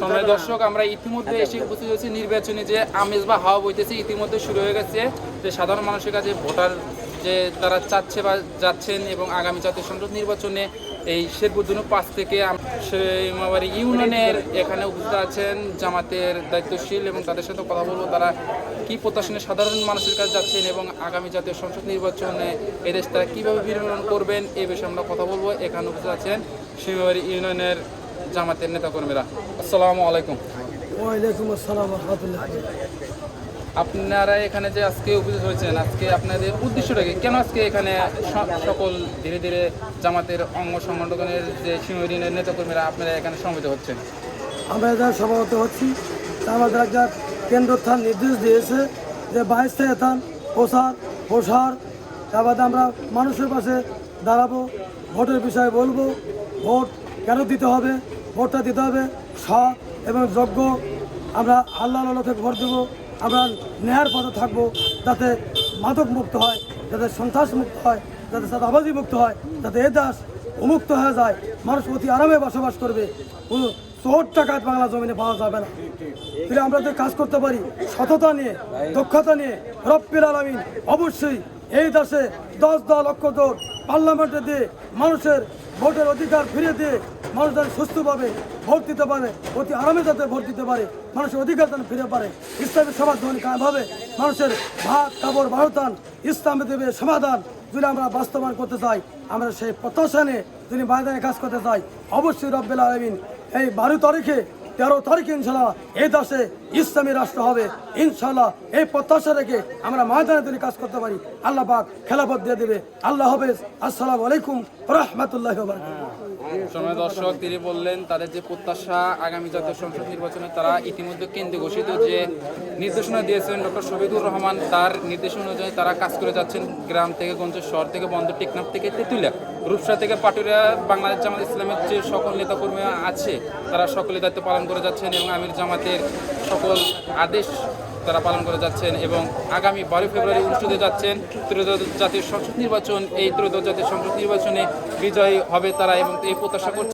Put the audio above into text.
সময় দর্শক, আমরা ইতিমধ্যে এসে উপস্থিত হয়েছি নির্বাচনে যে আমেজ বা হাওয়া বইতেছে, ইতিমধ্যে শুরু হয়ে গেছে। যে সাধারণ মানুষের কাছে ভোটার যে তারা চাচ্ছে বা যাচ্ছেন এবং আগামী জাতীয় সংসদ নির্বাচনে এই শেরপুরদুনু পাঁচ থেকে সীমাবাড়ি ইউনিয়নের এখানে উপস্থিত আছেন জামাতের দায়িত্বশীল এবং তাদের সাথে কথা বলব তারা কি প্রত্যাশনে সাধারণ মানুষের কাছে যাচ্ছেন এবং আগামী জাতীয় সংসদ নির্বাচনে এদেশ তারা কীভাবে বিনিয়োগ করবেন, এ বিষয়ে আমরা কথা বলব। এখানে উপস্থিত আছেন সীমাবাড়ি ইউনিয়নের জামাতের নেতাকর্মীরা। আসসালামু আলাইকুম। ওয়ালাইকুম আসসালাম রহমতুল্লাহ। আপনারা এখানে যে আজকে উপস্থিত হয়েছেন আজকে আপনাদের উদ্দেশ্যটা কি? কেন আজকে এখানে সকল ধীরে ধীরে জামাতের অঙ্গ সংগঠনের যে সিংহরিনের নেতাকর্মীরা আপনারা এখানে সমবেত হচ্ছেন? আমরা যারা সভাপতি হচ্ছি। আমাদের একটা কেন্দ্র স্থান নির্দেশ দিয়েছে যে বাইশ থেকে স্থান প্রসার প্রসার তারপরে আমরা মানুষের পাশে দাঁড়াবো। ভোটের বিষয়ে বলব, ভোট কেন দিতে হবে? ভোটটা দিতে হবে সৎ এবং যোগ্য। আমরা আল্লাহ আল্লাহকে ভোট দেবো, আমরা ন্যায়ের পথে থাকব যাতে মাদক মুক্ত হয়, যাতে সন্ত্রাস মুক্ত হয়, যাতে সাদাবাজি মুক্ত হয়, যাতে এ দাস উন্মুক্ত হয়ে যায়। মানুষ অতি আরামে বসবাস করবে। কোনো চোর টাকা বাংলা জমিনে পাওয়া যাবে না। তাহলে আমরা যদি কাজ করতে পারি, সততা নিয়ে, দক্ষতা নিয়ে রব্বির আলমিন অবশ্যই এই দেশে দশ দশ লক্ষ দৌড় পার্লামেন্টে দিয়ে মানুষের ভোটের অধিকার ফিরিয়ে দিয়ে মানুষ যেন সুস্থভাবে ভোট দিতে পারে, অতি আরামে যাতে ভোট দিতে পারে, মানুষের অধিকার যেন ফিরে পারে। ইসলামের সমাধান কায়ভাবে মানুষের ভাত, কাপড় বারোতান ইসলামে দেবে সমাধান যদি আমরা বাস্তবায়ন করতে চাই। আমরা সেই প্রত্যাশা নিয়ে যদি ময়দানে কাজ করতে চাই, অবশ্যই রব্বেল আলমিন এই বারো তারিখে তেরো তারিখে ইনশাল্লাহ এই দেশে ইসলামী রাষ্ট্র হবে। ইনশাল্লাহ এই প্রত্যাশা রেখে আমরা ময়দানে যদি কাজ করতে পারি, আল্লাহ পাক খেলাফত দিয়ে দেবে। আল্লাহ হাফেজ। আসসালামু আলাইকুম রহমতুল্লাহ সময় দর্শক, তিনি বললেন, তাদের যে প্রত্যাশা আগামী জাতীয় সংসদ নির্বাচনে তারা ইতিমধ্যে কেন্দ্রে ঘোষিত যে নির্দেশনা দিয়েছেন ডক্টর শহীদুর রহমান, তার নির্দেশ অনুযায়ী তারা কাজ করে যাচ্ছেন গ্রাম থেকে গঞ্জ শহর থেকে বন্দর টেকনাফ থেকে তেতুলিয়া, রূপসা থেকে পাটুরিয়া, বাংলাদেশ জামাত ইসলামের যে সকল নেতাকর্মী আছে, তারা সকলে দায়িত্ব পালন করে যাচ্ছেন এবং আমির জামাতের সকল আদেশ তারা পালন করে যাচ্ছেন এবং আগামী বারো ফেব্রুয়ারি অনুষ্ঠিত যাচ্ছেন। ত্রয়োদশ জাতীয় সংসদ নির্বাচন, এই ত্রয়োদশ জাতীয় সংসদ নির্বাচনে বিজয়ী হবে তারা এবং এই প্রত্যাশা করছে